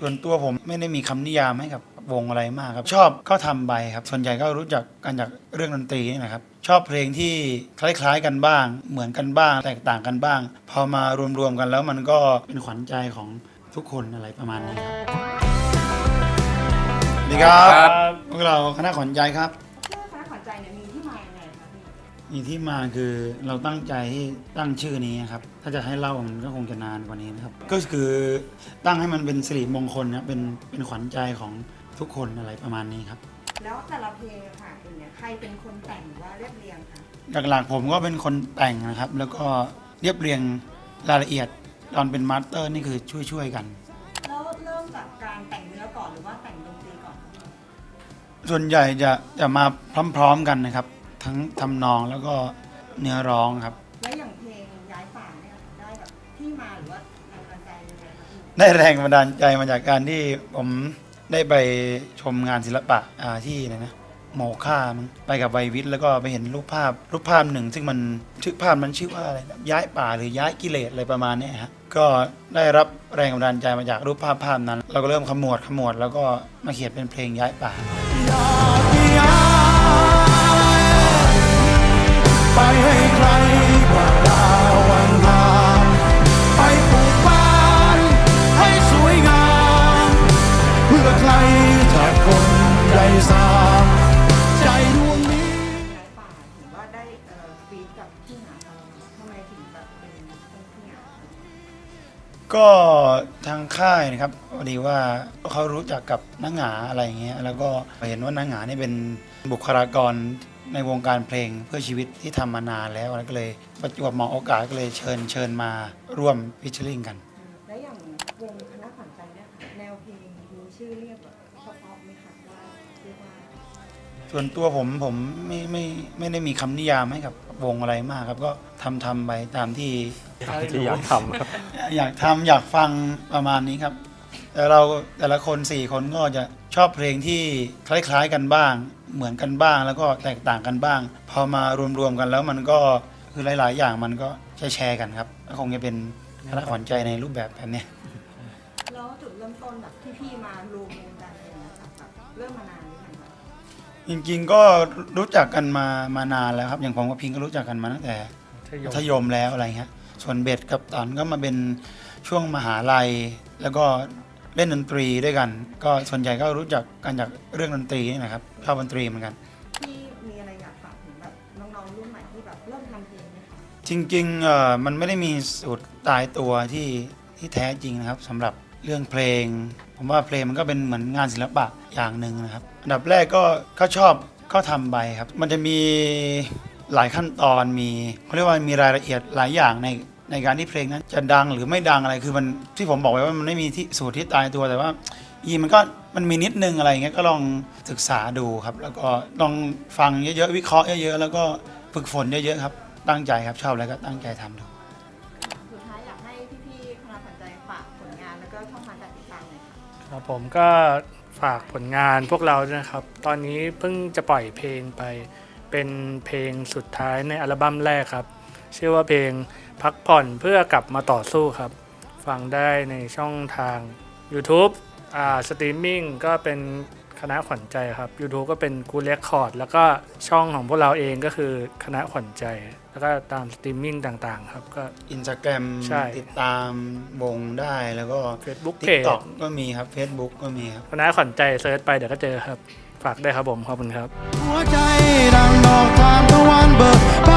ส่วนตัวผมไม่ได้มีคำนิยามให้กับวงอะไรมากครับ ชอบก็ทำไปครับ ส่วนใหญ่ก็รู้จักกันจากเรื่องดนตรีนี่นะครับ ชอบเพลงที่คล้ายๆกันบ้าง เหมือนกันบ้าง แตกต่างกันบ้าง พอมารวมๆกันแล้วมันก็เป็นขวัญใจของทุกคนอะไรประมาณนี้ครับสวัสดีครับพวกเราคณะขวัญใจครับ มีที่มาคือเราตั้งใจที่ตั้งชื่อนี้ครับ ถ้าจะให้เล่ามันก็คงจะนานกว่านี้นะครับ ก็คือตั้งให้มันเป็นสิริมงคลนะเป็นเป็นขวัญใจของทุกคนอะไรประมาณนี้ครับ แล้วแต่ละเพลงอะค่ะเป็นเนี่ยใครเป็นคนแต่งหรือว่าเรียบเรียงคะหลักๆผมก็เป็นคนแต่งนะครับ แล้วก็เรียบเรียงรายละเอียดตอนเป็นมาสเตอร์นี่คือช่วยๆกัน แล้วเริ่มจากการแต่งเนื้อก่อนหรือว่าแต่งดนตรีก่อน ส่วนใหญ่จะจะมาพร้อมๆกันนะครับ ทั้งทำนองแล้วก็เนื้อร้องครับ แล้วอย่างเพลงย้ายป่าเนี่ยได้แบบที่มาหรือว่าแรงบันดาลใจยังไงคะพี่ได้แรงบันดาลใจมาจากการที่ผมได้ไปชมงานศิลปะอ่าที่ไหนนะโมค่ามั้งไปกับไวยวิทย์แล้วก็ไปเห็นรูปภาพรูปภาพหนึ่ง ซึ่งมันชื่อภาพมันชื่อว่าอะไรนะย้ายป่าหรือย้ายกิเลสอะไรประมาณเนี้ยฮะก็ได้รับแรงบันดาลใจมาจากรูปภาพภาพนั้น เราก็เริ่มขมวดขมวดแล้วก็มาเขียนเป็นเพลงย้ายป่า ไปให้ไกลกว่าดาวอังคารไปปลูกบ้านให้สวยงาม เพื่อใครจากคนใจสามใจดวงนี้ย้ายป่าถือว่าได้เอ่อฟีดกับที่หาเราทำไมถึงแบบเป็นที่หาก็ทางค่ายนะครับพอดีว่าเขารู้จักกับนักหงาอะไรอย่างเงี้ยแล้วก็เห็นว่านักหงานี่เป็นบุคลากร ในวงการเพลงเพื่อชีวิตที่ทำมานานแล้วแล้วก็เลยประจวบเหมาะโอกาสก็เลยเชิญเชิญมาร่วมพิชริงกันแล้วอย่างวงคณะขวัญใจเนี่ยค่ะแนวเพลงมีชื่อเรียกแบบเฉพาะไหมคะว่าเรียกว่าส่วนตัวผมผมไม่ไม่ไม่ได้มีคำนิยามให้กับวงอะไรมากครับ ก็ทำทำไปตามที่ที่อยากทำครับอยากทำอยากฟังประมาณนี้ครับแต่เราแต่ละคนสี่คนก็จะชอบเพลงที่คล้าย ๆกันบ้าง เหมือนกันบ้าง แล้วก็แตกต่างกันบ้าง พอมารวมๆกันแล้วมันก็คือหลาย ๆ อย่างมันก็แชร์ๆกันครับก็คงจะเป็นคณะขวัญใจในรูปแบบแบบเนี้ยแล้วจุดเริ่มต้นแบบที่พี่มารวมวงกันอะไรอย่างเงี้ยค่ะแบบเริ่มมานานหรือยังคะจริงๆก็รู้จักกันมามานานแล้วครับ อย่างผมกับพิงก็รู้จักกันมาตั้งแต่มัธยมแล้วอะไรเงี้ยส่วนเบสกับตอนก็มาเป็นช่วงมหาลัย แล้วก็ เล่นดนตรีด้วยกัน ก็ส่วนใหญ่ก็รู้จักกันจากเรื่องดนตรีนี่นะครับชอบดนตรีเหมือนกันพี่มีอะไรอยากฝากถึงแบบน้องๆรุ่นใหม่ที่แบบเริ่มทำเพลงไหมคะจริงๆเอ่อมันไม่ได้มีสูตรตายตัวที่ที่แท้จริงนะครับสำหรับเรื่องเพลง ผมว่าเพลงมันก็เป็นเหมือนงานศิลปะอย่างหนึ่งนะครับอันดับแรกก็ก็ชอบก็ทำไปครับ มันจะมีหลายขั้นตอนมีเขาเรียกว่ามีรายละเอียดหลายอย่างใน ในการที่เพลงนั้นจะดังหรือไม่ดังอะไรคือมันที่ผมบอกไว้ว่ามันไม่มีที่สูตรที่ตายตัวแต่ว่า อีมันก็มันมีนิดนึงอะไรอย่างเงี้ยก็ลองศึกษาดูครับ แล้วก็ลองฟังเยอะๆวิเคราะห์เยอะๆแล้วก็ฝึกฝนเยอะๆครับ ตั้งใจครับชอบแล้วก็ตั้งใจทำดูสุดท้ายอยากให้พี่ๆคณะขวัญใจฝากผลงานแล้วก็ช่องทางการติดตามหน่อยค่ะครับผมก็ฝากผลงานพวกเราด้วยนะครับ ตอนนี้เพิ่งจะปล่อยเพลงไปเป็นเพลงสุดท้ายในอัลบั้มแรกครับ ชื่อว่าเพลงพักผ่อนเพื่อกลับมาต่อสู้ครับ ฟังได้ในช่องทาง YouTube อ่าสตรีมมิ่งก็เป็นคณะขวัญใจครับ YouTube ก็เป็นกูเ e คคอร์ดแล้วก็ช่องของพวกเราเองก็คือคณะขวัญใจ แล้วก็ตามสตรีมมิ่งต่างๆ ครับก็ อินสตาแกรมใช่ติดตามวงได้แล้วก็ Facebook ทิก Page ตอกก็มีครับ Facebook ก็มีครับ คณะขวัญใจเซิร์ชไปเดี๋ยวก็เจอครับ ฝากได้วยครับผมขอบคุณครับ หัวใจดังดอกทานตะวันเบิกบ